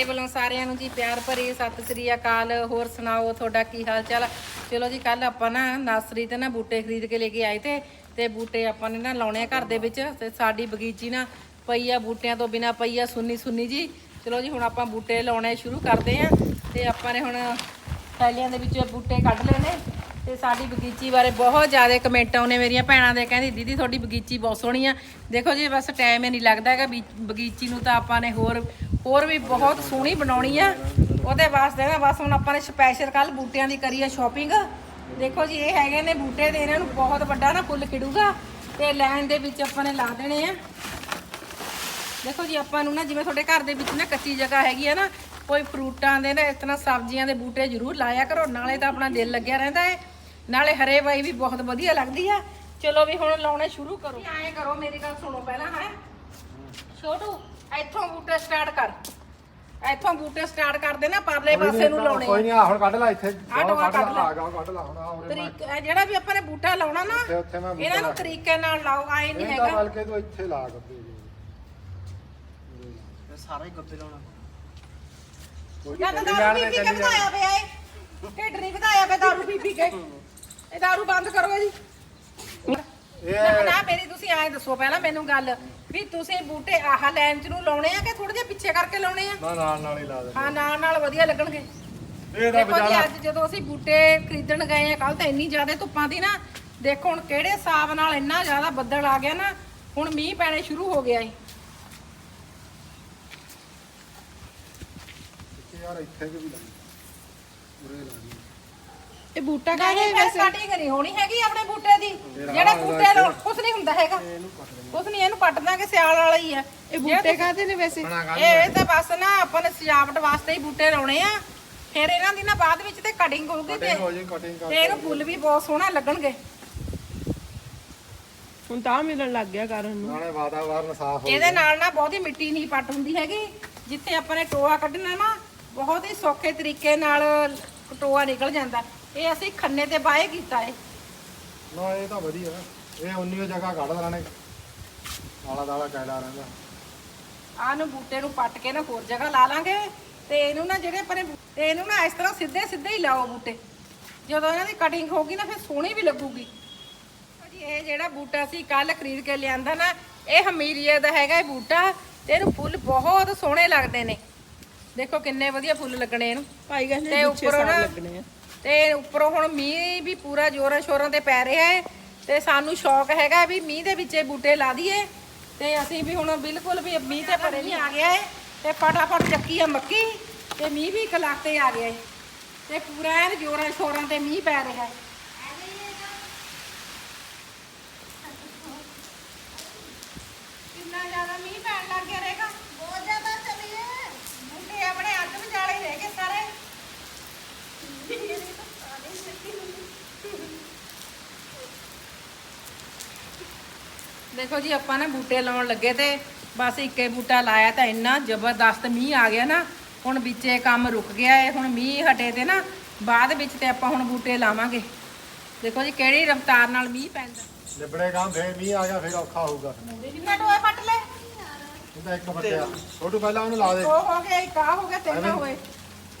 ਮੇਰੇ ਵੱਲੋਂ ਸਾਰਿਆਂ ਨੂੰ ਜੀ ਪਿਆਰ ਭਰੀ ਸਤਿ ਸ੍ਰੀ ਅਕਾਲ। ਹੋਰ ਸੁਣਾਓ, ਤੁਹਾਡਾ ਕੀ ਹਾਲ ਚਾਲ ਚਲੋ ਜੀ ਕੱਲ ਆਪਾਂ ਨਾ ਨਰਸਰੀ ਤੇ ਨਾ ਬੂਟੇ ਖਰੀਦ ਕੇ ਲੈ ਕੇ ਆਏ ਤੇ ਤੇ ਬੂਟੇ ਆਪਾਂ ਨੇ ਨਾ ਲਾਉਣੇ ਆ ਘਰ ਦੇ ਵਿੱਚ ਤੇ ਸਾਡੀ ਬਗੀਚੀ ਨਾ ਪਈ ਆ ਬੂਟਿਆਂ ਤੋਂ ਬਿਨਾ ਪਈ ਆ ਸੁੰਨੀ ਸੁੰਨੀ ਜੀ। ਚਲੋ ਜੀ, ਹੁਣ ਆਪਾਂ ਬੂਟੇ ਲਾਉਣੇ ਸ਼ੁਰੂ ਕਰਦੇ ਆ ਤੇ ਆਪਾਂ ਨੇ ਹੁਣ ਥੈਲੀਆਂ ਦੇ ਵਿੱਚ ਬੂਟੇ ਕੱਢ ਲਏ ਨੇ। ਤੇ ਸਾਡੀ ਬਗੀਚੀ ਬਾਰੇ ਬਹੁਤ ਜ਼ਿਆਦਾ ਕਮੈਂਟ ਆਉਨੇ ਮੇਰੀਆਂ ਭੈਣਾਂ ਦੇ, ਕਹਿੰਦੀ, ਦੀਦੀ, ਤੁਹਾਡੀ ਬਗੀਚੀ ਬਹੁਤ ਸੋਹਣੀ ਆ। ਦੇਖੋ ਜੀ, ਬਸ ਟਾਈਮ ਹੀ ਨਹੀਂ ਲੱਗਦਾ ਹੈਗਾ, ਬੀ- ਬਗੀਚੀ ਨੂੰ ਤਾਂ ਆਪਾਂ ਨੇ ਹੋਰ ਹੋਰ ਵੀ ਬਹੁਤ ਸੋਹਣੀ ਬਣਾਉਣੀ ਆ। ਉਹਦੇ ਵਾਸਤੇ ਨਾ ਬਸ ਹੁਣ ਆਪਾਂ ਨੇ ਸਪੈਸ਼ਲ ਕੱਲ ਬੂਟਿਆਂ ਦੀ ਕਰੀ ਆ ਸ਼ਾਪਿੰਗ ਦੇਖੋ ਜੀ, ਇਹ ਹੈਗੇ ਨੇ ਬੂਟੇ ਦੇ ਇਹਨਾਂ ਨੂੰ ਬਹੁਤ ਵੱਡਾ ਨਾ ਫੁੱਲ ਖਿੜੂਗਾ ਤੇ ਲਾਈਨ ਦੇ ਵਿੱਚ ਆਪਾਂ ਨੇ ਲਾ ਦੇਣੇ ਆ। ਦੇਖੋ ਜੀ, ਆਪਾਂ ਨੂੰ ਨਾ ਜਿਵੇਂ ਤੁਹਾਡੇ ਘਰ ਦੇ ਵਿੱਚ ਨਾ ਕੱਚੀ ਜਗ੍ਹਾ ਹੈਗੀ ਆ ਨਾ ਕੋਈ ਫਰੂਟਾਂ ਦੇ ਨਾ ਇਸ ਤਰ੍ਹਾਂ ਸਬਜ਼ੀਆਂ ਦੇ ਬੂਟੇ ਜ਼ਰੂਰ ਲਾਇਆ ਕਰੋ ਨਾਲੇ ਤਾਂ ਆਪਣਾ ਦਿਲ ਲੱਗਿਆ ਰਹਿੰਦਾ ਹੈ। ਨਾਲੇ ਹਰੇ ਬਾਈ ਵੀ ਬਹੁਤ ਵਧੀਆ ਲੱਗਦੀ ਆ। ਚਲੋ ਵੀ ਹੁਣ ਲਾਉਣੇ ਸ਼ੁਰੂ ਕਰੋ। ਐਂ ਕਰੋ ਮੇਰੀ ਗੱਲ ਸੁਣੋ ਪਹਿਲਾਂ ਹੈ। ਛੋਟੂ ਇੱਥੋਂ ਬੂਟੇ ਸਟਾਰਟ ਕਰ। ਇੱਥੋਂ ਬੂਟੇ ਸਟਾਰਟ ਕਰਦੇ ਨਾ ਪਰਲੇ ਪਾਸੇ ਨੂੰ ਲਾਉਣੇ ਕੋਈ ਨਹੀਂ ਆ ਹੁਣ ਕੱਢ ਲੈ ਇੱਥੇ। ਆਹ ਟੋਆ ਕੱਢ ਲੈ। ਆ ਗਾ ਕੱਢ ਲਾ ਹੁਣ ਆ ਤਰੀਕ ਜਿਹੜਾ ਵੀ ਆਪਾਂ ਨੇ ਬੂਟਾ ਲਾਉਣਾ ਨਾ ਇਹਨਾਂ ਨੂੰ ਤਰੀਕੇ ਨਾਲ ਲਾਓ ਆਏ ਨਹੀਂ ਹੈਗਾ। ਬਲਕਿ ਤੂੰ ਇੱਥੇ ਲਾ ਗੱਬੇ ਸਾਰਾ ਹੀ ਗੱਪੇ ਲਾਉਣਾ। ਕੋਈ ਜਦ ਨਹੀਂ ਦਾਰੂ ਪੀ ਪੀ ਕੇ ਵਧਾਇਆ ਪਿਆ ਏ। ਢਿੱਡ ਨਹੀਂ ਵਧਾਇਆ ਪਿਆ ਦਾਰੂ ਪੀ ਪੀ ਕੇ। ਇਹ ਦਾਰੂ ਬੰਦ ਕਰੋ ਜੀ। ਨਾ ਨਾ ਮੇਰੀ ਤੁਸੀਂ ਐਂ ਦੱਸੋ ਪਹਿਲਾਂ ਮੈਨੂੰ ਗੱਲ ਵੀ ਤੁਸੀਂ ਬੂਟੇ ਆਹ ਲਾਈਨ ਚ ਨੂੰ ਲਾਉਣੇ ਆ ਕਿ ਥੋੜੇ ਜਿਹਾ ਪਿੱਛੇ ਕਰਕੇ ਲਾਉਣੇ ਆ? ਨਾ ਨਾਲ ਨਾਲ ਹੀ ਲਾ ਦੇ ਹਾਂ ਨਾਲ ਨਾਲ ਵਧੀਆ ਲੱਗਣਗੇ। ਇਹ ਤਾਂ ਦੇਖੋ ਜੀ ਬਜਾਲਾ ਅੱਜ ਜਦੋਂ ਅਸੀਂ ਬੂਟੇ ਖਰੀਦਣ ਗਏ ਆ ਕੱਲ ਤਾਂ ਇੰਨੀ ਜ਼ਿਆਦਾ ਧੁੱਪਾਂ ਦੀ ਨਾ ਦੇਖੋ ਹੁਣ ਕਿਹੜੇ ਹਿਸਾਬ ਨਾਲ ਇੰਨਾ ਜ਼ਿਆਦਾ ਬੱਦਲ ਆ ਗਿਆ ਨਾ ਹੁਣ ਮੀਂਹ ਪੈਣੇ ਸ਼ੁਰੂ ਹੋ ਗਿਆ ਏ। ਯਾਰ ਇੱਥੇ ਕਿ ਵੀ ਲਾ ਉਰੇ ਲਾ ਦੀ ਇਹ ਬੂਟਾ ਕਾਹਦੇ ਵੈਸੇ? ਕਟਿੰਗ ਨਹੀਂ ਹੋਣੀ ਹੈਗੀ ਆਪਣੇ ਬੂਟੇ ਦੀ। ਜਿਹੜੇ ਬੂਟੇ ਲਾਉਣ ਕੁਛ ਨਹੀਂ ਹੁੰਦਾ ਹੈਗਾ। ਕੁਛ ਨਹੀਂ ਇਹਨੂੰ ਪੱਟ ਦਾਂਗੇ ਸਿਆਲ ਵਾਲਾ ਹੀ ਆ। ਇਹ ਬੂਟੇ ਕਾਹਦੇ ਨੇ ਵੈਸੇ? ਬਣਾ ਗਾ ਇਹ ਤਾਂ ਬਸ ਨਾ ਆਪਾਂ ਨੇ ਸਜਾਵਟ ਵਾਸਤੇ ਹੀ ਬੂਟੇ ਲਾਉਣੇ ਆ। ਫਿਰ ਇਹਨਾਂ ਦੀ ਨਾ ਬਾਅਦ ਵਿੱਚ ਤੇ ਕਟਿੰਗ ਹੋਊਗੀ ਤੇ ਕਟਿੰਗ ਹੋ ਜੀ ਕਟਿੰਗ ਕਰ ਤੇ ਇਹਨੂੰ ਫੁੱਲ ਵੀ ਬਹੁਤ ਸੋਹਣਾ ਲੱਗਣਗੇ। ਹੁਣ ਤਾਂ ਮਿਲਣ ਲੱਗ ਗਿਆ ਕਰਨ ਨੂੰ। ਨਾਲੇ ਵਾਤਾਵਰਨ ਸਾਫ਼ ਹੋ ਇਹਦੇ ਨਾਲ ਨਾ ਬਹੁਤੀ ਮਿੱਟੀ ਨਹੀਂ ਪੱਟ ਹੁੰਦੀ ਹੈਗੀ। ਜਿੱਥੇ ਆਪਾਂ ਨੇ ਟੋਆ ਕੱਢਣਾ ਨਾ ਬਹੁਤ ਹੀ ਸੌਖੇ ਤਰੀਕੇ ਨਾਲ ਟੋਆ ਨਿਕਲ ਜਾਂਦਾ। ਇਹ ਅਸੀਂ ਖੰਨੇ ਤੇ ਬਾਏ ਕੀਤਾ ਏ। ਨਾ ਇਹ ਤਾਂ ਵਧੀਆ। ਇਹ ਉਨੀ ਜਗ੍ਹਾ ਕੱਢ ਲੈਣੇ ਆਲਾ ਦਾਲਾ ਕਹਿਲਾ ਰਹਿੰਦਾ। ਆਹ ਨੂੰ ਬੂਟੇ ਨੂੰ ਪੱਟ ਕੇ ਨਾ ਹੋਰ ਜਗ੍ਹਾ ਲਾ ਲਾਂਗੇ ਤੇ ਇਹਨੂੰ ਨਾ ਜਿਹੜੇ ਪਰੇ ਤੇ ਇਹਨੂੰ ਨਾ ਇਸ ਤਰ੍ਹਾਂ ਸਿੱਧੇ ਸਿੱਧੇ ਹੀ ਲਾਓ ਬੂਟੇ। ਜਦੋਂ ਇਹਨਾਂ ਦੀ ਕਟਿੰਗ ਹੋਗੀ ਨਾ ਫਿਰ ਸੋਹਣੀ ਵੀ ਲੱਗੂਗੀ। ਜੀ ਇਹ ਜਿਹੜਾ ਬੂਟਾ ਸੀ ਕੱਲ ਖਰੀਦ ਕੇ ਲਿਆਂਦਾ ਨਾ ਇਹ ਹਮੀਰੀਏ ਦਾ ਹੈਗਾ ਇਹ ਬੂਟਾ। ਤੇ ਇਹਨੂੰ ਫੁੱਲ ਬਹੁਤ ਸੋਹਣੇ ਲੱਗਦੇ ਨੇ। ਦੇਖੋ ਕਿੰਨੇ ਵਧੀਆ ਫੁੱਲ ਲੱਗਣੇ ਇਹਨੂੰ। ਭਾਈ ਤੇ ਕਹਿੰਦੇ ਪਿੱਛੇ ਉੱਪਰੋਂ ਸਾਰ ਨਾ ਲੱਗਣੇ ਆ। ਤੇ ਉੱਪਰੋਂ ਹੁਣ ਮੀਂਹ ਵੀ ਪੂਰਾ ਜੋਰਾਂ ਸ਼ੋਰਾਂ ਤੇ ਪੈ ਰਿਹਾ ਹੈ। ਤੇ ਸਾਨੂੰ ਸ਼ੌਕ ਹੈਗਾ ਵੀ ਮੀਂਹ ਦੇ ਵਿੱਚ ਇਹ ਬੂਟੇ ਲਾ ਦਈਏ। ਤੇ ਅਸੀਂ ਵੀ ਹੁਣ ਬਿਲਕੁਲ ਵੀ ਮੀਂਹ ਤੇ ਭਰੇ ਨਹੀਂ ਆ ਗਿਆ ਹੈ। ਤੇ ਫਟਾਫਟ ਚੱਕੀ ਆ ਮੱਕੀ। ਤੇ ਮੀਂਹ ਵੀ ਕਲਾਤੇ ਆ ਗਿਆ ਹੈ। ਤੇ ਪੂਰਾ ਐਨ ਜੋਰਾਂ ਸ਼ੋਰਾਂ ਤੇ ਮੀਂਹ ਪੈ ਰਿਹਾ ਹੈ। ਕਿੰਨਾ ਜ਼ਿਆਦਾ ਮੀਂਹ ਪੈਣ ਲੱਗ ਗਿਆ ਰਹੇਗਾ ਬਹੁਤ ਜ਼ਿਆਦਾ ਚਲੀਏ ਬੂਟੇ ਆਪਣੇ ਅੱਗ ਵਿਚਾਲੇ ਹੀ ਰਹਿ ਗਏ ਸਾਰੇ ਦੇਖੋ ਜੀ ਆਪਾਂ ਨਾ ਬੂਟੇ ਲਾਉਣ ਲੱਗੇ ਤੇ ਬਸ ਇੱਕੇ ਬੂਟਾ ਲਾਇਆ ਤਾਂ ਇੰਨਾ ਜ਼ਬਰਦਸਤ ਮੀਂਹ ਆ ਗਿਆ ਨਾ ਹੁਣ ਵਿੱਚੇ ਕੰਮ ਰੁਕ ਗਿਆ ਹੈ ਹੁਣ ਮੀਂਹ ਹਟੇ ਤੇ ਨਾ ਬਾਅਦ ਵਿੱਚ ਤੇ ਆਪਾਂ ਹੁਣ ਬੂਟੇ ਲਾਵਾਂਗੇ। ਦੇਖੋ ਜੀ ਕਿਹੜੀ ਰਫ਼ਤਾਰ ਨਾਲ ਮੀਂਹ ਪੈਂਦਾ। ਲਿਬੜੇ ਗਾਂ ਫੇਰ ਮੀਂਹ ਆ ਗਿਆ ਫੇਰ ਔਖਾ ਹੋਊਗਾ। ਕਿੰਨਾ ਟੋਏ ਪੱਟ ਲੈ ਇਹ ਤਾਂ ਇੱਕ ਫੱਟਿਆ ਛੋਟੂ ਪਹਿਲਾਂ ਉਹਨੂੰ ਲਾ ਦੇ। ਦੋ ਹੋ ਗਏ ਇੱਕ ਆ ਹੋ ਗਿਆ ਤਿੰਨ ਹੋਏ।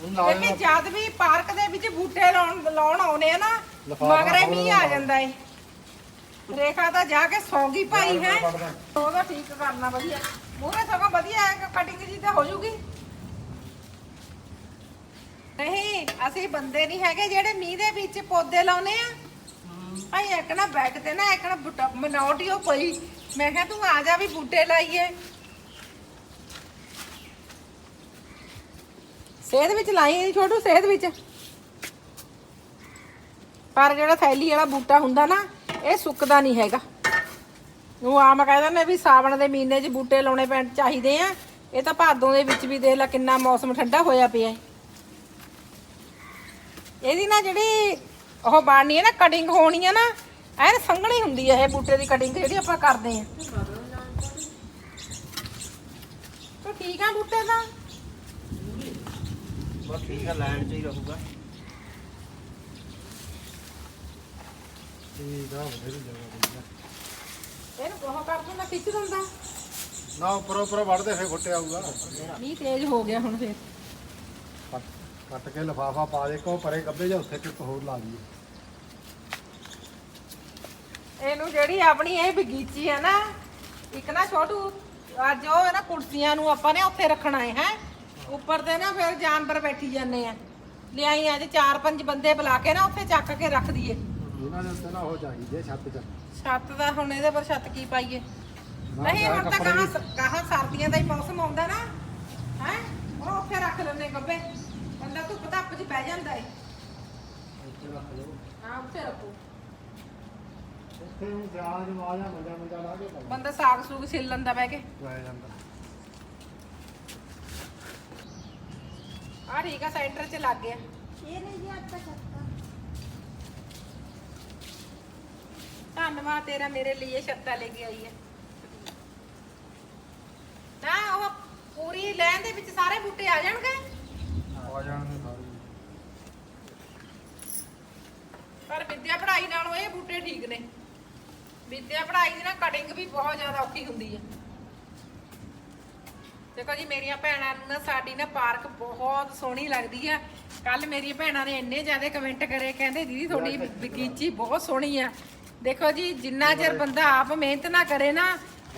ਉਹਨੂੰ ਲਾ ਦੇ। ਕਿਉਂਕਿ ਜਦ ਵੀ ਪਾਰਕ ਦੇ ਵਿੱਚ ਬੂਟੇ ਲਾਉਣ ਲਾਉਣ ਆਉਨੇ ਆ ਨਾ ਲਿਫਾਫਾ ਮਗਰੇ ਮੀਂਹ ਆ ਜਾਂਦਾ ਏ। ਰੇਖਾ ਤਾਂ ਜਾ ਕੇ ਸੌਂਗੀ ਭਾਈ ਹੈ। ਉਹਦਾ ਠੀਕ ਕਰਨਾ ਵਧੀਆ। ਮੂਹਰੇ ਸਗੋਂ ਵਧੀਆ ਹੈ ਕਟਿੰਗ ਜੀ ਤੇ ਹੋ ਜੂਗੀ। ਨਹੀਂ ਅਸੀਂ ਬੰਦੇ ਨਹੀਂ ਹੈਗੇ ਜਿਹੜੇ ਮੀਂਹ ਦੇ ਵਿੱਚ ਪੌਦੇ ਲਾਉਨੇ ਆ। ਭਾਈ ਇੱਕ ਨਾ ਬੈੱਡ ਤੇ ਨਾ ਇੱਕ ਨਾ ਮਨੋਟੀ ਉਹ ਪਈ। ਮੈਂ ਕਿਹਾ ਤੂੰ ਆ ਜਾ ਵੀ ਬੂਟੇ ਲਾਈਏ। ਸੇਧ ਵਿੱਚ ਲਾਈ ਨਹੀਂ ਛੋਟੂ ਸੇਧ ਵਿੱਚ। ਪਰ ਜਿਹੜਾ ਥੈਲੀ ਵਾਲਾ ਬੂਟਾ ਹੁੰਦਾ ਨਾ ਇਹ ਸੁੱਕਦਾ ਨਹੀਂ ਹੈਗਾ। ਉਹ ਆਮ ਕਹਿ ਦਿੰਦੇ ਵੀ ਸਾਵਣ ਦੇ ਮਹੀਨੇ 'ਚ ਬੂਟੇ ਲਾਉਣੇ ਪੈਣ, ਚਾਹੀਦੇ ਆ। ਇਹ ਤਾਂ ਭਾਦੋਂ ਦੇ ਵਿੱਚ ਵੀ ਦੇਖ ਲੈ ਕਿੰਨਾ ਮੌਸਮ ਠੰਡਾ ਹੋਇਆ ਪਿਆ ਹੈ ਇਹਦੀ ਨਾ ਜਿਹੜੀ ਉਹ ਬਣਨੀ ਹੈ ਨਾ, ਕਟਿੰਗ ਹੋਣੀ ਹੈ ਨਾ, ਐਨ ਸੰਘਣੀ ਹੁੰਦੀ ਹੈ ਇਹ ਬੂਟੇ ਦੀ ਕਟਿੰਗ ਜਿਹੜੀ ਆਪਾਂ ਕਰਦੇ ਆ। ਤੋ ਠੀਕ ਆ ਬੂਟੇ ਦਾ ਬਸ ਠੀਕ ਆ ਲੈਂਡ 'ਚ ਹੀ ਰਹੂਗਾ। ਠੀਕ ਆ ਬਥੇਰੀ ਜਗ੍ਹਾ ਪਈ ਆ। ਇਹਨੂੰ ਬਹੁਤ ਕਰ ਦਿੰਦਾ ਖਿੱਚ ਦਿੰਦਾ। ਨਾ ਉੱਪਰੋਂ ਉੱਪਰੋਂ ਵੜਦੇ ਫੇਰ ਫੁੱਟੇ ਆਊਗਾ ਮੀਂਹ ਤੇਜ਼ ਹੋ ਗਿਆ ਹੁਣ ਫੇਰ। ਕੱਟ ਕੇ ਲਫਾਫਾ ਪਾ ਦੇ ਕੋ ਪਰੇ ਗੱਬੇ ਜਾਂ ਉੱਥੇ ਕਿਤੇ ਹੋਰ ਲਾ ਦਈਏ। ਇਹਨੂੰ ਜਿਹੜੀ ਆਪਣੀ ਇਹ ਬਗੀਚੀ ਹੈ ਨਾ ਇੱਕ ਨਾ ਛੋਟੂ ਅੱਜ ਉਹ ਹੈ ਨਾ ਕੁਰਸੀਆਂ ਨੂੰ ਆਪਾਂ ਨੇ ਉੱਥੇ ਰੱਖਣਾ ਹੈ ਹੈ। ਉੱਪਰ ਤੇ ਨਾ ਫਿਰ ਜਾਨਵਰ ਬੈਠੀ ਜਾਂਦੇ ਆ। ਲਿਆਈ ਅੱਜ ਚਾਰ ਪੰਜ ਬੰਦੇ ਬੁਲਾ ਕੇ ਨਾ ਉੱਥੇ ਚੱਕ ਕੇ ਰੱਖ ਦਈਏ। ਇਹਨਾਂ ਦੇ ਉੱਤੇ ਨਾ ਹੋ ਚਾਹੀਦੇ ਛੱਤ ਚ ਛੱਤ ਦਾ ਹੁਣ ਇਹਦੇ ਪਰ ਛੱਤ ਕੀ ਪਾਈਏ? ਨਹੀਂ ਹੁਣ ਤਾਂ ਕਹਾਂ ਕਹਾਂ ਸਰਦੀਆਂ ਦਾ ਹੀ ਮੌਸਮ ਆਉਂਦਾ ਨਾ। ਹੈ? ਉਹ ਉੱਥੇ ਰੱਖ ਲੈਣੇ ਗੱਬੇ। ਬੰਦਾ ਧੁੱਪ ਧੱਪ 'ਚ ਬਹਿ ਜਾਂਦਾ ਏ। ਹਾਂ ਉੱਥੇ ਰੱਖੋ। ਉੱਥੇ ਨੂੰ ਸਿਆਲ ਚ ਆ ਜਾ ਮੰਜਾ ਮੰਜਾ ਲਾ ਕੇ ਪਾ ਬੰਦਾ ਸਾਗ ਸੂਗ ਛਿੱਲ ਲੈਂਦਾ ਬਹਿ ਕੇ। ਲੈ ਜਾਂਦਾ। ਆ ਠੀਕ ਆ ਸੈਂਟਰ 'ਚ ਲੱਗ ਗਿਆ। ਧੰਨਵਾਦ ਤੇਰਾ ਮੇਰੇ ਲਈ ਛੱਤਾ ਲੈ ਕੇ ਆਈ ਹੈ। ਨਾ ਉਹ ਪੂਰੀ ਲੈਣ ਦੇ ਵਿੱਚ ਸਾਰੇ ਬੂਟੇ ਆ ਜਾਣਗੇ? ਆ ਜਾਣਗੇ ਸਾਰੇ। ਪਰ ਵਿਦਿਆ ਪੜ੍ਹਾਈ ਨਾਲੋਂ ਇਹ ਬੂਟੇ ਠੀਕ ਨੇ। ਵਿਦਿਆ ਪੜ੍ਹਾਈ ਦੀ ਨਾ ਕਟਿੰਗ ਵੀ ਬਹੁਤ ਜ਼ਿਆਦਾ ਔਖੀ ਹੁੰਦੀ ਹੈ। ਦੇਖੋ ਜੀ ਮੇਰੀਆਂ ਭੈਣਾਂ ਨੂੰ ਨਾ ਸਾਡੀ ਨਾ ਪਾਰਕ ਬਹੁਤ ਸੋਹਣੀ ਲੱਗਦੀ ਆ ਕੱਲ ਮੇਰੀਆਂ ਭੈਣਾਂ ਨੇ ਇੰਨੇ ਜ਼ਿਆਦਾ ਕਮੈਂਟ ਕਰੇ ਕਹਿੰਦੇ ਦੀਦੀ ਤੁਹਾਡੀ ਬਗੀਚੀ ਬਹੁਤ ਸੋਹਣੀ ਆ ਦੇਖੋ ਜੀ, ਜਿੰਨਾ ਚਿਰ ਬੰਦਾ ਆਪ ਮਿਹਨਤ ਨਾ ਕਰੇ ਨਾ,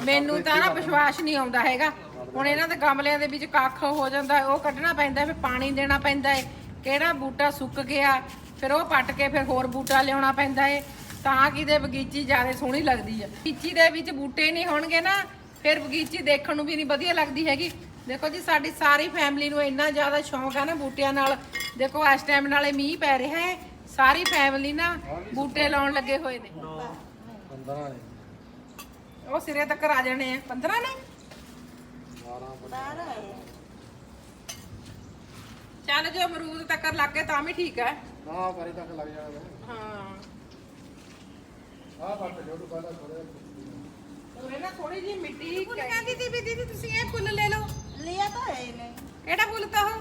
ਮੈਨੂੰ ਤਾਂ ਨਾ ਵਿਸ਼ਵਾਸ ਨਹੀਂ ਆਉਂਦਾ ਹੈਗਾ। ਹੁਣ ਇਹਨਾਂ ਦੇ ਗਮਲਿਆਂ ਦੇ ਵਿੱਚ ਕੱਖ ਹੋ ਜਾਂਦਾ, ਉਹ ਕੱਢਣਾ ਪੈਂਦਾ, ਫਿਰ ਪਾਣੀ ਦੇਣਾ ਪੈਂਦਾ ਏ। ਕਿਹੜਾ ਬੂਟਾ ਸੁੱਕ ਗਿਆ, ਫਿਰ ਉਹ ਪੱਟ ਕੇ ਫਿਰ ਹੋਰ ਬੂਟਾ ਲਿਆਉਣਾ ਪੈਂਦਾ ਹੈ ਤਾਂ ਕਿਤੇ ਬਗੀਚੀ ਜ਼ਿਆਦਾ ਸੋਹਣੀ ਲੱਗਦੀ ਹੈ ਬਗੀਚੀ ਦੇ ਵਿੱਚ ਬੂਟੇ ਨਹੀਂ ਹੋਣਗੇ ਨਾ, ਫਿਰ ਬਗੀਚੀ ਦੇਖਣ ਨੂੰ ਵੀ ਨਹੀਂ ਵਧੀਆ ਲੱਗਦੀ ਹੈਗੀ। ਦੇਖੋ ਜੀ, ਸਾਡੀ ਸਾਰੀ ਫੈਮਿਲੀ ਨੂੰ ਇੰਨਾ ਜ਼ਿਆਦਾ ਸ਼ੌਂਕ ਹੈ ਨਾ ਬੂਟਿਆਂ ਨਾਲ। ਦੇਖੋ, ਇਸ ਟਾਈਮ ਨਾਲੇ ਮੀਂਹ ਪੈ ਰਿਹਾ ਹੈ ਸਾਰੀ ਫੈਮਿਲੀ ਨਾ ਬੂਟੇ ਲਾਉਣ ਲੱਗੇ ਹੋਏ ਨੇ। 15 ਨੇ। ਉਹ ਸਿਰੇ ਤੱਕ ਆ ਜਾਣੇ ਆ। 15 ਨੇ? 12 ਚੱਲ ਜੋ ਅਮਰੂਦ ਤੱਕ ਲੱਗ ਗਏ ਤਾਂ ਵੀ ਠੀਕ ਹੈ। ਹਾਂ ਕਰੀ ਤੱਕ ਲੱਗ ਜਾਣਾ। ਹਾਂ। ਆ ਬੱਟ ਜੋੜੂ ਪਹਿਲਾਂ ਥੋੜੇ ਉਹਨੇ ਨਾ ਥੋੜੀ ਜੀ ਮਿੱਟੀ ਕਹਿੰਦੀ ਦੀ ਵੀ ਦੀਦੀ ਤੁਸੀਂ ਇਹ ਫੁੱਲ ਲੈ ਲਓ। ਲਿਆ ਤਾਂ ਹੈ ਇਹਨੇ। ਕਿਹੜਾ ਫੁੱਲ ਤਾਂ ਉਹ?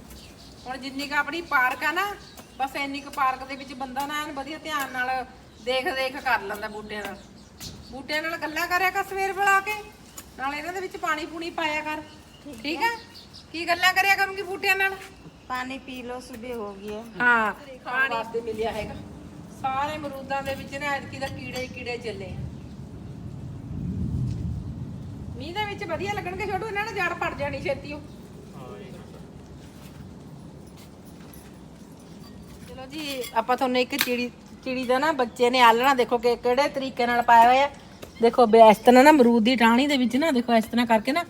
ਹੁਣ ਜਿੰਨੀ ਕ ਆਪਣੀ ਪਾਰਕ ਆ ਨਾ ਬਸ ਇੰਨੀ ਕ ਪਾਰਕ ਦੇ ਵਿੱਚ ਬੰਦਾ ਨਾ ਐਨ ਵਧੀਆ ਧਿਆਨ ਨਾਲ ਦੇਖ ਦੇਖ ਕਰ ਲੈਂਦਾ ਬੂਟਿਆਂ ਨਾਲ। ਬੂਟਿਆਂ ਨਾਲ ਗੱਲਾਂ ਕਰਿਆ ਕਰ ਸਵੇਰ ਵੇਲਾ ਕੇ ਨਾਲ ਇਹਨਾਂ ਦੇ ਵਿੱਚ ਪਾਣੀ ਪੂਣੀ ਪਾਇਆ ਕਰ। ਠੀਕ ਆ। ਕੀ ਗੱਲਾਂ ਕਰਿਆ ਕਰੂੰਗੀ ਬੂਟਿਆਂ ਨਾਲ? ਪਾਣੀ ਪੀ ਲਓ ਸਵੇਰ ਹੋ ਗਈ ਹੈ। ਹਾਂ ਪਾਣੀ ਵਾਸਤੇ ਮਿਲਿਆ ਹੈਗਾ। ਸਾਰੇ ਮਰੂਦਾਂ ਦੇ ਵਿੱਚ ਨਾ ਐਤਕੀ ਦਾ ਕੀੜੇ ਕੀੜੇ ਚੱਲੇ ਮੀਂਹ ਦੇ ਵਿੱਚ ਵਧੀਆ ਲੱਗਣਗੇ ਛੋਟੂ ਇਹਨਾਂ ਨੂੰ ਜੜ ਪੜ ਜਾਣੀ ਛੇਤੀ ਚਲੋ ਜੀ, ਆਪਾਂ ਤੁਹਾਨੂੰ ਇੱਕ ਚਿੜੀ ਚਿੜੀ ਦਾ ਨਾ ਬੱਚੇ ਨੇ ਆਲਣਾ, ਦੇਖੋ ਕਿ ਕਿਹੜੇ ਤਰੀਕੇ ਨਾਲ ਪਾਇਆ ਹੋਇਆ। ਦੇਖੋ ਇਸ ਤਰ੍ਹਾਂ ਨਾ ਅਮਰੂਦ ਦੀ ਟਾਹਣੀ ਦੇ ਵਿੱਚ ਨਾ, ਦੇਖੋ, ਇਸ ਤਰ੍ਹਾਂ ਕਰਕੇ ਨਾ,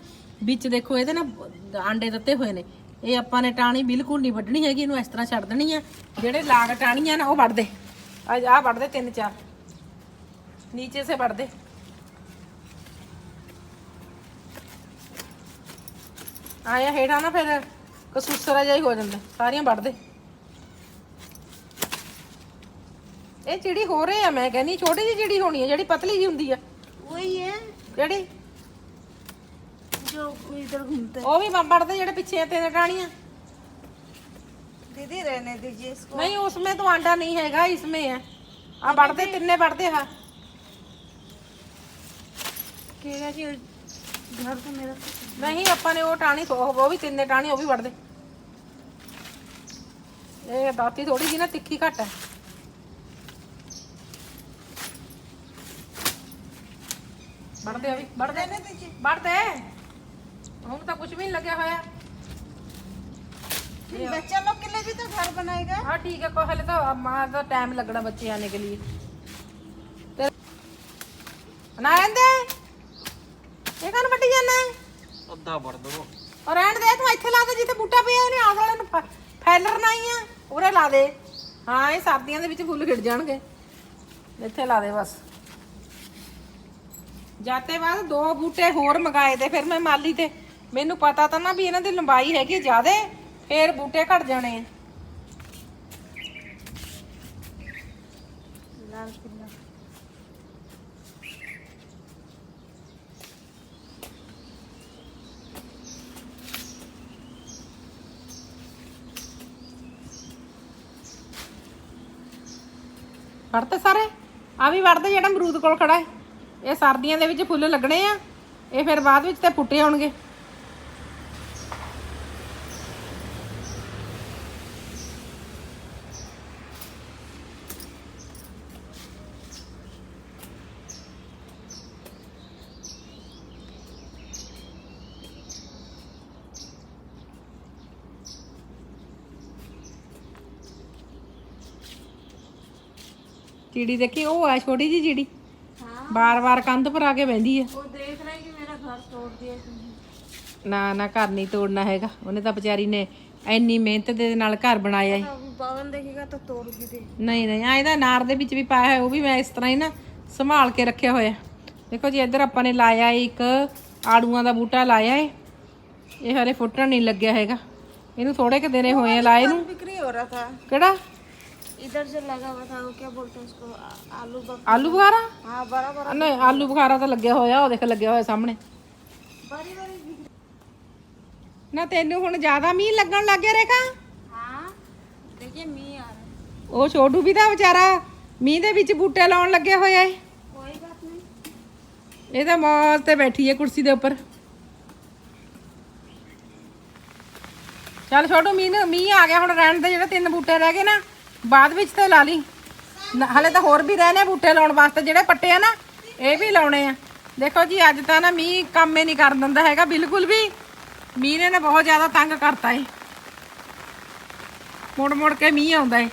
ਵਿੱਚ ਦੇਖੋ, ਇਹਦੇ ਨਾ ਆਂਡੇ ਦਿੱਤੇ ਹੋਏ ਨੇ। ਇਹ ਆਪਾਂ ਨੇ ਟਾਹਣੀ ਬਿਲਕੁਲ ਨਹੀਂ ਵੱਢਣੀ ਹੈਗੀ, ਇਹਨੂੰ ਇਸ ਤਰ੍ਹਾਂ ਛੱਡ ਦੇਣੀ ਆ। ਜਿਹੜੇ ਲਾਗ ਟਾਹਣੀਆਂ ਨਾ, ਉਹ ਵੱਢ ਦੇ। ਆ ਆ ਵੱਢ ਦੇ ਤਿੰਨ ਚਾਰ। ਨੀਚੇ ਸੇ ਵੱਢ ਦੇ। ਆਇਆ ਹੇਠਾਂ ਨਾ ਫਿਰ ਕਸੂਸਰਾ ਜਿਹਾ ਹੀ ਹੋ ਜਾਂਦਾ। ਸਾਰੀਆਂ ਵੱਢ ਦੇ। ਇਹ ਚਿੜੀ ਹੋ ਰਹੀ ਆ ਮੈਂ ਕਹਿੰਦੀ ਛੋਟੀ ਜਿਹੀ ਚਿੜੀ ਹੋਣੀ ਆ ਜਿਹੜੀ ਪਤਲੀ ਜੀ ਹੁੰਦੀ ਆ वही है ਜਿਹੜੀ जो इधर घूमते ਉਹ ਵੀ ਵੱਢਦੇ ਜਿਹੜੇ ਪਿੱਛੇ ਆ ਤਿੰਨ ਟਾਣੀਆਂ दीदी रहने दीजिए इसको नहीं उसमें तो अंडा नहीं हैगा इसमें है आ बढ़ते तिन्ने बढ़ते हाँ कहेगा कि घर तो मेरा नहीं अपन ने वो टाणी तो वो भी तिन्ने टाणी वो भी बढ़ते ये दाती थोड़ी जी ना तिखी घट है बढ़ते अभी बढ़ते रहने दीजिए बढ़ते हम तो कुछ भी नहीं लगे होया फिर बच्चा लोग के लिए भी तो घर बनाएगा हाँ ठीक है को हले तो माँ तो टाइम लगना बच्चे आने के लिए ते- नायंदे ਇਹ ਕਨ ਵੱਡੀ ਜਾਣਾ ਹੈ ਅੱਧਾ ਵੜ ਦੋ ਔਰ ਰਹਿਣ ਦੇ ਤੂੰ ਇੱਥੇ ਲਾ ਦੇ ਜਿੱਥੇ ਬੂਟਾ ਪਿਆ ਇਹਨੇ ਆਸ ਵਾਲੇ ਨੂੰ ਫ- ਫੈਲਰ ਨਹੀਂ ਆ ਉਰੇ ਲਾ ਦੇ ਹਾਂ ਇਹ ਸਰਦੀਆਂ ਦੇ ਵਿੱਚ ਫੁੱਲ ਖਿੜ ਜਾਣਗੇ ਇੱਥੇ ਲਾ ਦੇ ਬਸ ਜਾਤੇ ਬਾਅਦ ਦੋ ਬੂਟੇ ਹੋਰ ਮੰਗਾਏ ਤੇ ਫਿਰ ਮੈਂ ਮਾਲੀ ਤੇ। ਮੈਨੂੰ ਪਤਾ ਤਾਂ ਨਾ ਵੀ ਇਹਨਾਂ ਦੀ ਲੰਬਾਈ ਹੈਗੀ ਜ਼ਿਆਦਾ ਫਿਰ ਬੂਟੇ ਘਟ ਜਾਣੇ ਆ। ਵੜਦੇ ਸਾਰੇ? ਆ ਵੀ ਵੜਦੇ ਜਿਹੜਾ ਅਮਰੂਦ ਕੋਲ ਖੜਾ ਹੈ। ਇਹ ਸਰਦੀਆਂ ਦੇ ਵਿੱਚ ਫੁੱਲ ਲੱਗਣੇ ਆ। ਇਹ ਫਿਰ ਬਾਅਦ ਵਿੱਚ ਤੇ ਫੁੱਟੇ ਆਉਣਗੇ ਚਿੜੀ ਦੇਖੀ, ਉਹ ਆ ਛੋਟੀ ਜੀ ਚਿੜੀ। ਬਾਰ-ਬਾਰ ਕੰਧ ਪਰ ਆ ਕੇ ਬਹਿੰਦੀ ਆ। ਉਹ ਦੇਖ ਰਹੀ ਕਿ ਮੇਰਾ ਘਰ ਤੋੜਦੀ ਹੈ ਨਾ ਨਾ ਘਰ ਨਹੀਂ ਤੋੜਨਾ ਹੈਗਾ। ਉਹਨੇ ਤਾਂ ਵਿਚਾਰੀ ਨੇ ਇੰਨੀ ਮਿਹਨਤ ਦੇ ਨਾਲ ਘਰ ਬਣਾਇਆ ਹੈ ਪਵਨ ਦੇਖੇਗਾ ਤਾਂ ਤੋੜੂਗੀ ਤੇ। ਨਹੀਂ ਨਹੀਂ ਆ ਇਹਦਾ ਨਾਰ ਦੇ ਵਿੱਚ ਵੀ ਪਾਇਆ ਹੋਇਆ ਉਹ ਵੀ ਮੈਂ ਇਸ ਤਰ੍ਹਾਂ ਹੀ ਨਾ ਸੰਭਾਲ ਕੇ ਰੱਖਿਆ ਹੋਇਆ। ਦੇਖੋ ਜੀ ਇੱਧਰ ਆਪਾਂ ਨੇ ਲਾਇਆ ਇੱਕ ਆੜੂਆਂ ਦਾ ਬੂਟਾ ਲਾਇਆ ਹੈ ਇਹ ਹਰੇ ਫੁੱਟਣ ਨਹੀਂ ਲੱਗਿਆ ਹੈਗਾ। ਇਹਨੂੰ ਥੋੜੇ ਕਿ ਦਿਨੇ ਹੋਏ ਲਾਏ ਨੂੰ। ਕਿਹੜਾ? इधर से लगा हुआ था वो क्या बोलते हैं उसको आ- आलू बक ਆਲੂ ਬੁਖਾਰਾ हाँ बड़ा बड़ा ਨਹੀਂ ਆਲੂ ਬੁਖਾਰਾ ਤਾਂ ਲੱਗਿਆ ਹੋਇਆ ਉਹ ਦੇਖ ਲੱਗਿਆ ਹੋਇਆ ਸਾਹਮਣੇ बड़ी बड़ी बिक्री ਨਾ ਤੈਨੂੰ ਹੁਣ ਜ਼ਿਆਦਾ ਮੀਂਹ ਲੱਗਣ ਲੱਗ ਗਿਆ ਰੇਖਾ हाँ देखिए मी आ रहा है ਉਹ ਛੋਟੂ ਵੀ ਤਾਂ ਵਿਚਾਰਾ ਮੀਂਹ ਦੇ ਵਿੱਚ ਬੂਟੇ ਲਾਉਣ ਲੱਗਿਆ ਹੋਇਆ ਏ कोई बात नहीं ਇਹ ਤਾਂ ਮੌਜ ਤੇ ਬੈਠੀ ਹੈ ਕੁਰਸੀ ਦੇ ਉੱਪਰ ਚੱਲ ਛੋਟੂ ਮੀਂਹ ਨੂੰ- ਮੀਂਹ ਆ ਗਿਆ ਹੁਣ ਰਹਿਣ ਦੇ ਜਿਹੜੇ ਤਿੰਨ ਬੂਟੇ ਰਹਿ ਗਏ ਨਾ ਬਾਅਦ ਵਿੱਚ ਤੇ ਲਾ ਲਈ। ਨਾ- ਹਲੇ ਤਾਂ ਹੋਰ ਵੀ ਰਹਿਣੇ ਬੂਟੇ ਲਾਉਣ ਵਾਸਤੇ, ਜਿਹੜੇ ਪੱਟੇ ਆ ਨਾ, ਇਹ ਵੀ ਲਾਉਣੇ ਆ। ਦੇਖੋ ਜੀ, ਅੱਜ ਤਾਂ ਨਾ ਮੀਂਹ ਕੰਮ ਹੀ ਨਹੀਂ ਕਰਨ ਦਿੰਦਾ ਹੈਗਾ, ਬਿਲਕੁਲ ਵੀ। ਮੀਂਹ ਨੇ ਨਾ ਬਹੁਤ ਜ਼ਿਆਦਾ ਤੰਗ ਕਰਤਾ ਏ। ਮੁੜ ਮੁੜ ਕੇ ਮੀਂਹ ਆਉਂਦਾ ਏ।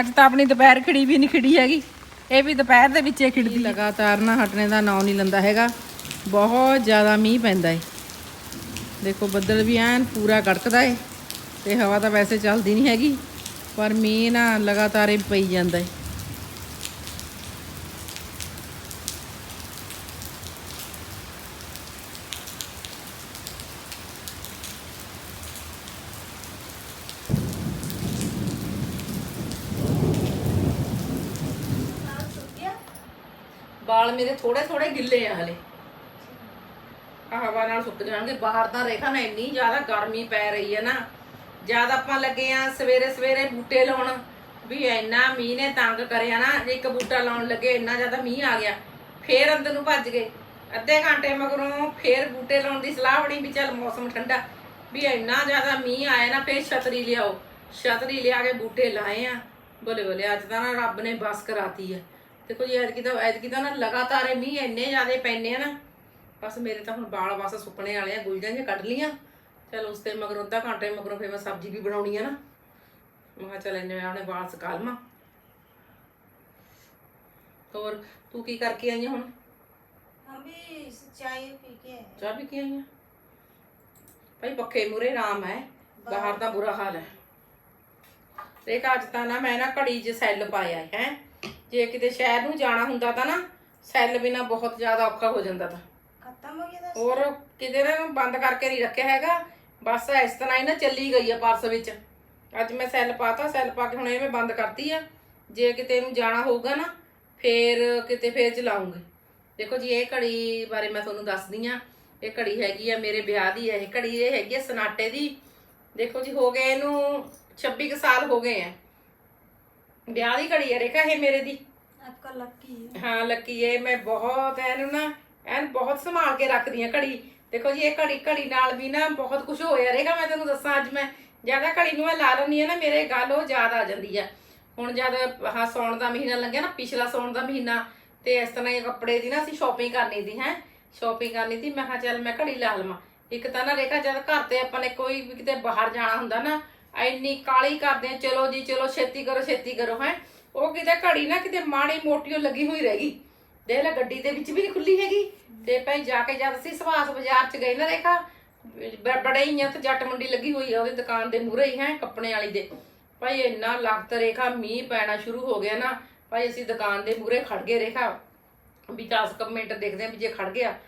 ਅੱਜ ਤਾਂ ਆਪਣੀ ਦੁਪਹਿਰ ਖਿੜੀ ਵੀ ਨਹੀਂ ਖਿੜੀ ਹੈਗੀ। ਇਹ ਵੀ ਦੁਪਹਿਰ ਦੇ ਵਿੱਚ ਹੀ ਖਿੜਦੀ ਲਗਾਤਾਰ ਨਾ ਹਟਣੇ ਦਾ ਨਾਂ ਨਹੀਂ ਲੈਂਦਾ ਹੈਗਾ। ਬਹੁਤ ਜ਼ਿਆਦਾ ਮੀਂਹ ਪੈਂਦਾ ਏ। ਦੇਖੋ, ਬੱਦਲ ਵੀ ਐਨ ਪੂਰਾ ਕੜਕਦਾ ਏ। ਤੇ ਹਵਾ ਤਾਂ ਵੈਸੇ ਚੱਲਦੀ ਨਹੀਂ ਹੈਗੀ, ਪਰ ਮੀਂਹ ਨਾ ਲਗਾਤਾਰ ਹੀ ਪਈ ਜਾਂਦਾ ਏ ਵਾਲ ਮੇਰੇ ਥੋੜੇ ਥੋੜੇ ਗਿੱਲੇ ਆ ਹਲੇ। ਹਵਾ ਨਾਲ ਸੁੱਕ ਜਾਣਗੇ, ਬਾਹਰ ਤਾਂ ਰੇਖਾ ਨਾ ਇੰਨੀ ਜ਼ਿਆਦਾ ਗਰਮੀ ਪੈ ਰਹੀ ਹੈ ਨਾ। ਜਦ ਆਪਾਂ ਲੱਗੇ ਆ ਸਵੇਰੇ ਸਵੇਰੇ ਬੂਟੇ ਲਾਉਣ, ਵੀ ਇੰਨਾ ਮੀਂਹ ਨੇ ਤੰਗ ਕਰਿਆ ਨਾ ਇੱਕ ਬੂਟਾ ਲਾਉਣ ਲੱਗੇ, ਇੰਨਾ ਜ਼ਿਆਦਾ ਮੀਂਹ ਆ ਗਿਆ, ਫੇਰ ਅੰਦਰ ਨੂੰ ਭੱਜ ਗਏ। ਅੱਧੇ ਘੰਟੇ ਮਗਰੋਂ ਫੇਰ ਬੂਟੇ ਲਾਉਣ ਦੀ ਸਲਾਹ ਬਣੀ ਵੀ ਚੱਲ ਮੌਸਮ ਠੰਡਾ, ਵੀ ਇੰਨਾ ਜ਼ਿਆਦਾ ਮੀਂਹ ਆਇਆ ਨਾ, ਫੇਰ ਛਤਰੀ ਲਿਆਓ। ਛਤਰੀ ਲਿਆ ਕੇ ਬੂਟੇ ਲਾਏ ਆ। ਬੋਲੇ ਬੋਲੇ ਅੱਜ ਤਾਂ ਨਾ ਰੱਬ ਨੇ ਬਸ ਕਰਾਤੀ ਹੈ ਦੇਖੋ ਜੀ, ਐਤਕੀ ਤਾਂ ਐਤਕੀ ਤਾਂ ਨਾ ਲਗਾਤਾਰ ਮੀਂਹ ਇੰਨੇ ਜ਼ਿਆਦਾ ਪੈਂਦੇ ਆ ਨਾ। ਬਸ ਮੇਰੇ ਤਾਂ ਹੁਣ ਬਾਲ ਬਸ ਸੁੱਕਣੇ ਵਾਲੇ ਆ, ਗੁਲਜਾਂ ਜਿਹਾ ਕੱਢ ਲੀਆਂ ਚਲ ਉਸ ਤੇ ਮਗਰੋਂ ਅੱਧਾ ਘੰਟੇ ਮਗਰੋਂ ਫੇਰ ਮੈਂ ਸਬਜ਼ੀ ਵੀ ਬਣਾਉਣੀ ਆ ਨਾ ਮੈਂ ਕਿਹਾ ਚੱਲ ਇੰਨੇ ਮੈਂ ਆਪਣੇ ਵਾਲ ਸੁਕਾ ਲਵਾਂ ਹੋਰ ਤੂੰ ਕੀ ਕਰਕੇ ਆਈ ਆਂ ਹੁਣ हम भी चाय पी के आए। ਚਾਹ ਵੀ ਕੀ ਆਈ ਆਂ ਭਾਈ ਪੱਖੇ ਮੂਰੇ ਆਰਾਮ ਹੈ ਬਾਹਰ ਦਾ ਬੁਰਾ ਹਾਲ ਹੈ ਦੇਖ ਅੱਜ ਤਾਂ ਨਾ ਮੈਂ ਨਾ ਘੜੀ 'ਚ ਸੈੱਲ ਪਾਇਆ ਹੈ ਜੇ ਕਿਤੇ ਸ਼ਹਿਰ ਨੂੰ ਜਾਣਾ ਹੁੰਦਾ ਤਾਂ ਨਾ ਸੈੱਲ ਬਿਨਾ ਬਹੁਤ ਜ਼ਿਆਦਾ ਔਖਾ ਹੋ ਜਾਂਦਾ ਤਾਂ खत्म हो गया था ਔਰ ਕਿਤੇ ਨਾ ਬੰਦ ਕਰਕੇ ਨਹੀਂ ਰੱਖਿਆ ਹੈਗਾ ਬਸ ਇਸ ਤਰ੍ਹਾਂ ਹੀ ਨਾ ਚੱਲੀ ਗਈ ਆ ਪਰਸ ਵਿੱਚ। ਅੱਜ ਮੈਂ ਸੈੱਲ ਪਾਤਾ ਸੈੱਲ ਪਾ ਕੇ ਹੁਣ ਇਹ ਮੈਂ ਬੰਦ ਕਰਤੀ ਆ। ਜੇ ਕਿਤੇ ਇਹਨੂੰ ਜਾਣਾ ਹੋਊਗਾ ਨਾ ਫੇਰ ਕਿਤੇ ਫੇਰ ਚਲਾਉਂਗੀ। ਦੇਖੋ ਜੀ ਇਹ ਘੜੀ ਬਾਰੇ ਮੈਂ ਤੁਹਾਨੂੰ ਦੱਸਦੀ ਆ। ਇਹ ਘੜੀ ਹੈਗੀ ਆ ਮੇਰੇ ਵਿਆਹ ਦੀ ਹੈ ਇਹ ਘੜੀ ਇਹ ਹੈਗੀ ਆ ਸਨਾਟੇ ਦੀ। ਦੇਖੋ ਜੀ ਹੋ ਗਏ ਇਹਨੂੰ 26 ਸਾਲ ਹੋ ਗਏ ਆ। ਵਿਆਹ ਦੀ ਘੜੀ ਹੈ ਰੇਖਾ ਇਹ ਮੇਰੇ ਦੀ। ਆਪਕਾ ਲੱਕੀ ਹਾਂ ਲੱਕੀ ਹੈ ਮੈਂ ਬਹੁਤ ਐਨ ਨਾ ਐਨ ਬਹੁਤ ਸੰਭਾਲ ਕੇ ਰੱਖਦੀ ਆ ਘੜੀ। ਦੇਖੋ ਜੀ, ਇਹ ਘੜੀ ਘੜੀ ਨਾਲ ਵੀ ਨਾ ਬਹੁਤ ਕੁਝ ਹੋਇਆ ਰਹੇਗਾ ਮੈਂ ਤੈਨੂੰ ਦੱਸਾਂ ਅੱਜ ਮੈਂ ਜ਼ਿਆਦਾ ਘੜੀ ਨੂੰ ਮੈਂ ਲਾ ਲੈਂਦੀ ਆ ਨਾ, ਮੇਰੇ ਗੱਲ ਉਹ ਯਾਦ ਆ ਜਾਂਦੀ ਆ। ਹੁਣ ਜਦ ਹਾਂ ਸੌਣ ਦਾ ਮਹੀਨਾ ਲੰਘਿਆ ਨਾ, ਪਿਛਲਾ ਸੌਣ ਦਾ ਮਹੀਨਾ, ਤੇ ਇਸ ਤਰ੍ਹਾਂ ਇਹ ਕੱਪੜੇ ਦੀ ਨਾ ਅਸੀਂ ਸ਼ਾਪਿੰਗ ਕਰਨੀ ਸੀ, ਹੈ। ਸ਼ਾਪਿੰਗ ਕਰਨੀ ਸੀ, ਮੈਂ ਕਿਹਾ ਚੱਲ ਮੈਂ ਘੜੀ ਲਾ ਲਵਾਂ। ਇੱਕ ਤਾਂ ਨਾ ਰੇਖਾ, ਜਦ ਘਰ ਤੇ ਆਪਾਂ ਨੇ ਕੋਈ ਵੀ ਕਿਤੇ ਬਾਹਰ ਜਾਣਾ ਹੁੰਦਾ ਨਾ, ਇੰਨੀ ਕਾਲੀ ਕਰਦੇ ਆ, ਚਲੋ ਜੀ, ਚਲੋ ਛੇਤੀ ਕਰੋ ਛੇਤੀ ਕਰੋ, ਹੈ। ਉਹ ਕਿਤੇ ਘੜੀ ਨਾ ਕਿਤੇ ਮਾੜੀ ਮੋਟੀ ਲੱਗੀ ਹੋਈ ਰਹਿ ਗਈ। ਦੇਖ ਲੈ ਗੱਡੀ ਦੇ ਵਿੱਚ ਵੀ ਨਹੀਂ ਖੁੱਲੀ ਹੈਗੀ। ਤੇ ਭਾਈ ਜਾ ਕੇ ਜਦ ਅਸੀਂ ਸਵਾਸ ਬਾਜ਼ਾਰ ਚ ਗਏ ਨਾ ਰੇਖਾ, ਬ- ਬੜੇ ਹੀ ਆ ਤੇ ਜੱਟ ਮੰਡੀ ਲੱਗੀ ਹੋਈ ਆ ਉਹਦੀ ਦੁਕਾਨ ਦੇ ਮੂਹਰੇ ਹੀ ਹੈ, ਕੱਪੜੇ ਵਾਲੀ ਦੇ। ਭਾਈ ਇੰਨਾ ਲਖਤ ਰੇਖਾ, ਮੀਂਹ ਪੈਣਾ ਸ਼ੁਰੂ ਹੋ ਗਿਆ ਨਾ, ਭਾਈ ਅਸੀਂ ਦੁਕਾਨ ਦੇ ਮੂਹਰੇ ਖੜ ਗਏ ਰੇਖਾ। ਵੀ 10 ਕੁ ਮਿੰਟ ਦੇਖਦੇ ਆ ਵੀ ਜੇ ਖੜ ਗਿਆ।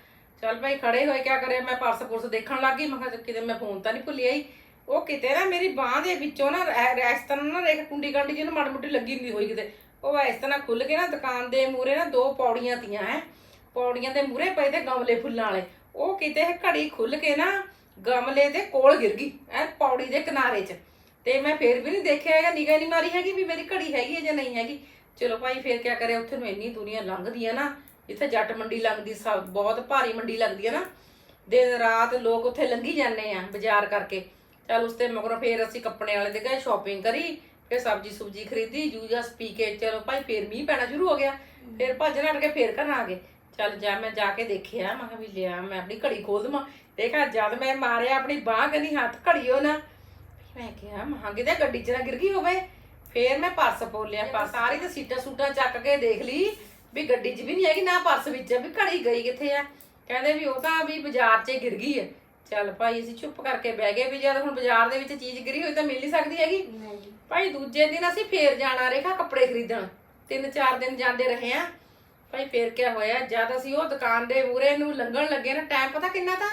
ਚੱਲ ਭਾਈ ਖੜੇ ਹੋਏ ਕਿਆ ਕਰਿਆ ਮੈਂ ਪਰਸ ਪੁਰਸ ਦੇਖਣ ਲੱਗ ਗਈ, ਮੈਂ ਕਿਹਾ ਕਿਤੇ ਮੈਂ ਫੋਨ ਤਾਂ ਨਹੀਂ ਭੁੱਲੀ ਆਈ ਉਹ ਕਿਤੇ ਨਾ ਮੇਰੀ ਬਾਹ ਦੇ ਵਿੱਚੋਂ ਨਾ, ਐ- ਇਸ ਤਰ੍ਹਾਂ ਨਾ ਰੇਖ ਕੁੰਡੀ ਕਾਂਡੀ ਜਿਹਨੂੰ ਮਾੜੀ ਮੋਟੀ ਲੱਗੀ ਹੁੰਦੀ ਹੋਈ ਕਿਤੇ। ਉਹ ਇਸ ਤਰ੍ਹਾਂ ਖੁੱਲ ਕੇ ਨਾ ਦੁਕਾਨ ਦੇ ਮੂਰੇ ਨਾ ਦੋ ਪੌੜੀਆਂ ਤੀਆਂ ਹੈ। ਪੌੜੀਆਂ ਦੇ ਮੂਰੇ ਪਏ ਤੇ ਗਮਲੇ ਫੁੱਲਾਂ ਵਾਲੇ। ਉਹ ਕਿਤੇ ਘੜੀ ਖੁੱਲ ਕੇ ਨਾ ਗਮਲੇ ਦੇ ਕੋਲ ਗਿਰ ਗਈ ਐ ਪੌੜੀ ਦੇ ਕਿਨਾਰੇ 'ਚ। ਤੇ ਮੈਂ ਫੇਰ ਵੀ ਨਹੀਂ ਦੇਖਿਆ ਹੈਗਾ, ਨਿਗਾਹ ਨਹੀਂ ਮਾਰੀ ਹੈਗੀ ਵੀ ਮੇਰੀ ਘੜੀ ਹੈਗੀ ਹੈ ਜਾਂ ਨਹੀਂ ਹੈਗੀ। ਚਲੋ ਭਾਈ ਫੇਰ ਕਿਆ ਕਰੇ, ਉੱਥੇ ਨੂੰ ਇੰਨੀ ਦੁਨੀਆ ਲੰਘਦੀ ਹੈ ਨਾ, ਜਿੱਥੇ ਜੱਟ ਮੰਡੀ ਲੱਗਦੀ ਸਭ ਬਹੁਤ ਭਾਰੀ ਮੰਡੀ ਲੱਗਦੀ ਹੈ ਨਾ। ਦਿਨ ਰਾਤ ਲੋਕ ਉੱਥੇ ਲੰਘੀ ਜਾਂਦੇ ਆ ਬਾਜ਼ਾਰ ਕਰਕੇ। ਚਲ ਉਸ ਤੇ ਮਗਰੋਂ ਫੇਰ ਅਸੀਂ ਕੱਪੜੇ ਵਾਲੇ ਦੇ ਗਏ ਸ਼ਾਪਿੰਗ ਕਰੀ ਫਿਰ ਸਬਜੀ ਸੁਬਜੀ ਖਰੀਦੀ ਜੂਜਸ ਪੀ ਕੇ ਚਲੋ ਭਾਈ ਫੇਰ ਮੀਂਹ ਪੈਣਾ ਸ਼ੁਰੂ ਹੋ ਗਿਆ। ਫਿਰ ਭੱਜ ਨੱਠ ਕੇ ਫੇਰ ਘਰ ਆ ਗਏ। ਚੱਲ ਜਾ, ਮੈਂ ਜਾ ਕੇ ਦੇਖਿਆ, ਮੈਂ ਕਿਹਾ ਵੀ ਲਿਆ, ਮੈਂ ਆਪਣੀ ਘੜੀ ਖੋਲ ਦਵਾਂ। ਦੇਖਾ ਜਦ ਮੈਂ ਮਾਰਿਆ ਆਪਣੀ ਬਾਹ ਕਹਿੰਦੀ, ਹੱਥ ਘੜੀਓ ਨਾ। ਮੈਂ ਕਿਹਾ ਮਹਾਂ ਕਿਤੇ ਗੱਡੀ 'ਚ ਨਾ ਗਿਰ ਗਈ ਹੋਵੇ। ਫੇਰ ਮੈਂ ਪਰਸ ਪੋਲਿਆ, ਪਰਸ ਸਾਰੀ ਤੇ ਸੀਟਾਂ ਸੂਟਾਂ ਚੱਕ ਕੇ ਦੇਖ ਲਈ ਵੀ ਗੱਡੀ 'ਚ ਵੀ ਨਹੀਂ ਹੈਗੀ, ਨਾ ਪਰਸ ਵਿੱਚ ਵੀ ਘੜੀ ਗਈ ਕਿੱਥੇ ਆ। ਕਹਿੰਦੇ ਵੀ ਉਹ ਤਾਂ ਵੀ ਬਾਜ਼ਾਰ 'ਚ ਗਿਰ ਗਈ ਹੈ ਚੱਲ ਭਾਈ ਅਸੀਂ ਚੁੱਪ ਕਰਕੇ ਬਹਿ ਗਏ ਵੀ ਜਦ ਹੁਣ ਬਾਜ਼ਾਰ ਦੇ ਵਿੱਚ ਚੀਜ਼ ਗਿਰੀ ਹੋਈ ਤਾਂ ਮਿਲ ਨਹੀਂ ਸਕਦੀ ਹੈਗੀ। ਭਾਈ ਦੂਜੇ ਦਿਨ ਅਸੀਂ ਫੇਰ ਜਾਣਾ ਰੇਖਾ ਕੱਪੜੇ ਖਰੀਦਣ। ਤਿੰਨ ਚਾਰ ਦਿਨ ਜਾਂਦੇ ਰਹੇ ਆ। ਭਾਈ ਫੇਰ ਕਿਆ ਹੋਇਆ, ਜਦ ਅਸੀਂ ਉਹ ਦੁਕਾਨ ਦੇ ਮੂਰੇ ਨੂੰ ਲੰਘਣ ਲੱਗੇ ਨਾ ਟਾਈਮ ਪਤਾ ਕਿੰਨਾ ਤਾਂ?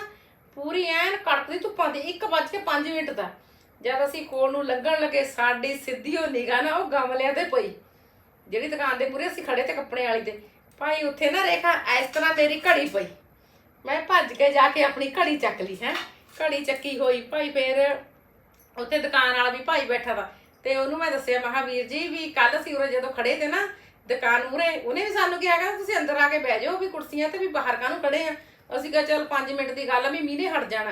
ਪੂਰੀ ਐਨ ਕੜਕਦੀ ਧੁੱਪਾਂ ਦੀ 1:05 ਮਿੰਟ ਦਾ। ਜਦ ਅਸੀਂ ਕੋਲ ਨੂੰ ਲੰਘਣ ਲੱਗੇ, ਸਾਡੀ ਸਿੱਧੀ ਉਹ ਨਿਗਾਹ ਨਾ ਉਹ ਗਮਲਿਆਂ ਤੇ ਪਈ। ਜਿਹੜੀ ਦੁਕਾਨ ਦੇ ਮੂਰੇ ਅਸੀਂ ਖੜੇ ਤੇ ਕੱਪੜੇ ਵਾਲੀ ਦੇ। ਭਾਈ ਉੱਥੇ ਨਾ ਰੇਖਾ, ਇਸ ਤਰ੍ਹਾਂ ਮੇਰੀ ਘੜੀ ਪਈ। ਮੈਂ ਭੱਜ ਕੇ ਜਾ ਕੇ ਆਪਣੀ ਘੜੀ ਚੱਕ ਲਈ, ਹੈ। ਘੜੀ ਚੱਕੀ ਹੋਈ, ਭਾਈ ਫੇਰ ਉੱਥੇ ਦੁਕਾਨ ਵਾਲਾ ਵੀ ਭਾਈ ਬੈਠਾ ਦਾ ਤੇ ਉਹਨੂੰ ਮੈਂ ਦੱਸਿਆ ਮਹਾਵੀਰ ਜੀ ਵੀ ਕੱਲ ਅਸੀਂ ਉਰੇ ਜਦੋਂ ਖੜੇ ਤੇ ਨਾ ਦੁਕਾਨ ਮੂਰੇ ਉਹਨੇ ਵੀ ਸਾਨੂੰ ਕਿਹਾ ਕਿ ਤੁਸੀਂ ਅੰਦਰ ਆ ਕੇ ਬਹਿ ਜਾਓ ਵੀ ਕੁਰਸੀਆਂ ਤੇ ਵੀ ਬਾਹਰ ਕਾਹਨੂੰ ਖੜੇ ਆ? ਅਸੀਂ ਕਿਹਾ ਚੱਲ 5 ਮਿੰਟ ਦੀ ਗੱਲ ਆ ਵੀ ਮੀਂਹ ਨੇ ਹਟ ਜਾਣਾ।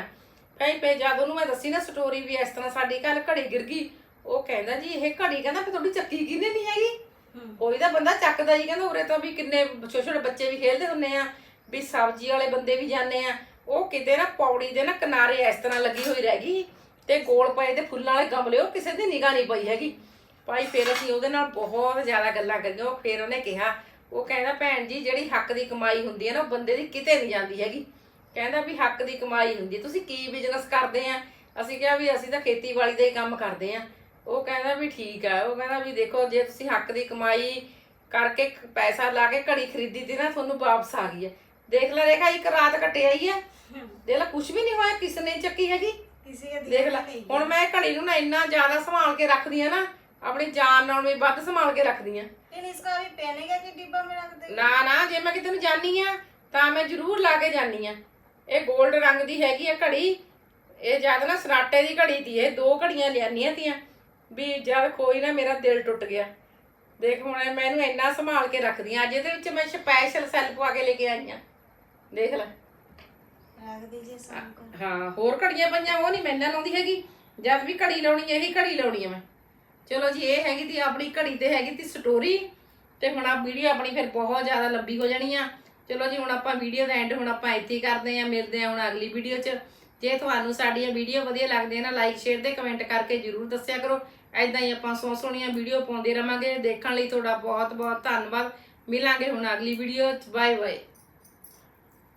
ਭਾਈ ਪੇ ਜਦ ਉਹਨੂੰ ਮੈਂ ਦੱਸੀ ਨਾ ਸਟੋਰੀ ਵੀ ਇਸ ਤਰ੍ਹਾਂ ਸਾਡੀ ਕੱਲ ਘੜੀ ਗਿਰ ਗਈ ਉਹ ਕਹਿੰਦਾ ਜੀ ਇਹ ਘੜੀ ਕਹਿੰਦਾ ਵੀ ਤੁਹਾਡੀ ਚੱਕੀ ਕਿਨੇ ਨਹੀਂ ਹੈਗੀ? ਕੋਈ ਤਾਂ ਬੰਦਾ ਚੱਕਦਾ ਹੀ ਕਹਿੰਦਾ ਉਰੇ ਤਾਂ ਵੀ ਕਿੰਨੇ ਛੋਟੇ ਛੋਟੇ ਬੱਚੇ ਵੀ ਖੇਡਦੇ ਹੁੰਨੇ ਆ ਵੀ ਸਬਜ਼ੀ ਵਾਲੇ ਬੰਦੇ ਵੀ ਜਾਂਦੇ ਆ। ਉਹ ਕਿਤੇ ਨਾ ਪੌੜੀ ਦੇ ਨਾ ਕਿਨਾਰੇ ਇਸ ਤਰ੍ਹਾਂ ਲੱਗੀ ਹੋਈ ਰਹਿ ਗਈ। ਤੇ ਗੋਲ ਪਏ ਤੇ ਫੁੱਲਾਂ ਵਾਲੇ ਗਮਲੇ, ਉਹ ਕਿਸੇ ਦੀ ਨਿਗਾਹ ਨਹੀਂ ਪਈ ਹੈਗੀ। ਭਾਈ ਫਿਰ ਅਸੀਂ ਉਹਦੇ ਨਾਲ ਬਹੁਤ ਜ਼ਿਆਦਾ ਗੱਲਾਂ ਕਰੀਆਂ, ਉਹ ਫਿਰ ਉਹਨੇ ਕਿਹਾ, ਉਹ ਕਹਿੰਦਾ, ਭੈਣ ਜੀ, ਜਿਹੜੀ ਹੱਕ ਦੀ ਕਮਾਈ ਹੁੰਦੀ ਹੈ ਨਾ, ਉਹ ਬੰਦੇ ਦੀ ਕਿਤੇ ਨਹੀਂ ਜਾਂਦੀ ਹੈਗੀ। ਕਹਿੰਦਾ ਵੀ ਹੱਕ ਦੀ ਕਮਾਈ ਹੁੰਦੀ ਤੁਸੀਂ ਕੀ ਬਿਜ਼ਨਸ ਕਰਦੇ ਆ? ਅਸੀਂ ਕਿਹਾ ਵੀ ਅਸੀਂ ਤਾਂ ਖੇਤੀਬਾੜੀ ਦਾ ਹੀ ਕੰਮ ਕਰਦੇ ਆ। ਉਹ ਕਹਿੰਦਾ ਵੀ ਠੀਕ ਆ, ਉਹ ਕਹਿੰਦਾ ਵੀ ਦੇਖੋ, ਜੇ ਤੁਸੀਂ ਹੱਕ ਦੀ ਕਮਾਈ ਕਰਕੇ ਪੈਸਾ ਲਾ ਕੇ ਘੜੀ ਖਰੀਦੀ ਤੇ ਨਾ, ਤੁਹਾਨੂੰ ਵਾਪਸ ਆ ਗਈ ਹੈ। ਦੇਖ ਲੈ ਰੇਖਾ ਇੱਕ ਰਾਤ ਕੱਟਿਆ ਹੀ ਹੈ। ਦੇਖ ਲੈ ਕੁਝ ਵੀ ਨਹੀਂ ਹੋਇਆ, ਕਿਸ ਨੇ ਚੱਕੀ ਹੈਗੀ? ਦੇਖ ਲੈ ਹੁਣ ਮੈਂ ਘੜੀ ਨੂੰ ਨਾ ਇੰਨਾ ਜ਼ਿਆਦਾ ਸੰਭਾਲ ਕੇ ਰੱਖਦੀ ਆ ਨਾ ਆਪਣੀ ਜਾਨ ਨਾਲ ਵੀ ਵੱਧ ਸੰਭਾਲ ਕੇ ਰੱਖਦੀ ਆ। लेकिन इसका अभी पहनेगा कि डिब्बा में रख देगा ਨਾ ਨਾ ਜੇ ਮੈਂ ਕਿਤੇ ਨੂੰ ਜਾਨੀ ਆ ਤਾਂ ਮੈਂ ਜ਼ਰੂਰ ਲਾ ਕੇ ਜਾਨੀ ਆ। ਇਹ 골ਡ ਰੰਗ ਦੀ ਹੈਗੀ ਆ ਘੜੀ ਇਹ ਜਦ ਨਾ ਸਰਾਟੇ ਦੀ ਘੜੀ ਦੀ ਇਹ ਦੋ ਘੜੀਆਂ ਲਿਆਨੀਆਂ ਤੀਆਂ। ਵੀ ਜਦ ਕੋਈ ਨਾ ਮੇਰਾ ਦਿਲ ਟੁੱਟ ਗਿਆ। ਦੇਖ ਹੁਣ ਮੈਂ ਇਹਨੂੰ ਇੰਨਾ ਸੰਭਾਲ ਕੇ ਰੱਖਦੀ ਆ ਅੱਜ ਇਹਦੇ ਵਿੱਚ ਮੈਂ ਸਪੈਸ਼ਲ ਸੈੱਲ ਪਵਾ ਕੇ ਲੈ ਕੇ ਆਈ ਆ। ਦੇਖ ਲੈ। ਹਾਂ ਹੋਰ ਘੜੀਆਂ ਪਈਆਂ ਉਹ ਨਹੀਂ ਮੈਨਾਂ ਲਾਉਂਦੀ ਹੈਗੀ। ਜਦ ਵੀ ਘੜੀ ਲਾਉਣੀ ਹੈ ਇਹੀ ਘੜੀ ਲਾਉਣੀ ਹੈ ਮੈਂ। ਚਲੋ ਜੀ ਇਹ ਹੈਗੀ ਤੀ ਆਪਣੀ ਘੜੀ ਤੇ ਹੈਗੀ ਤੀ ਸਟੋਰੀ ਤੇ ਹੁਣ ਆ ਵੀਡੀਓ ਆਪਣੀ ਫਿਰ ਬਹੁਤ ਜ਼ਿਆਦਾ ਲੰਬੀ ਹੋ ਜਾਣੀ ਆ। ਚਲੋ ਜੀ ਹੁਣ ਆਪਾਂ ਵੀਡੀਓ ਦਾ ਐਂਡ ਹੁਣ ਆਪਾਂ ਇੱਥੇ ਹੀ ਕਰਦੇ ਆ ਮਿਲਦੇ ਆ ਹੁਣ ਅਗਲੀ ਵੀਡੀਓ 'ਚ। ਜੇ ਤੁਹਾਨੂੰ ਸਾਡੀਆਂ ਵੀਡੀਓ ਵਧੀਆ ਲੱਗਦੀਆਂ ਨਾ ਲਾਈਕ ਸ਼ੇਅਰ ਤੇ ਕਮੈਂਟ ਕਰਕੇ ਜਰੂਰ ਦੱਸਿਆ ਕਰੋ। ਐਦਾਂ ਹੀ ਆਪਾਂ ਸੋ ਸੋਹਣੀਆਂ ਵੀਡੀਓ ਪਾਉਂਦੇ ਰਵਾਂਗੇ। ਦੇਖਣ ਲਈ ਤੁਹਾਡਾ ਬਹੁਤ ਬਹੁਤ ਧੰਨਵਾਦ। ਮਿਲਾਂਗੇ ਹੁਣ ਅਗਲੀ ਵੀਡੀਓ 'ਚ। Bye bye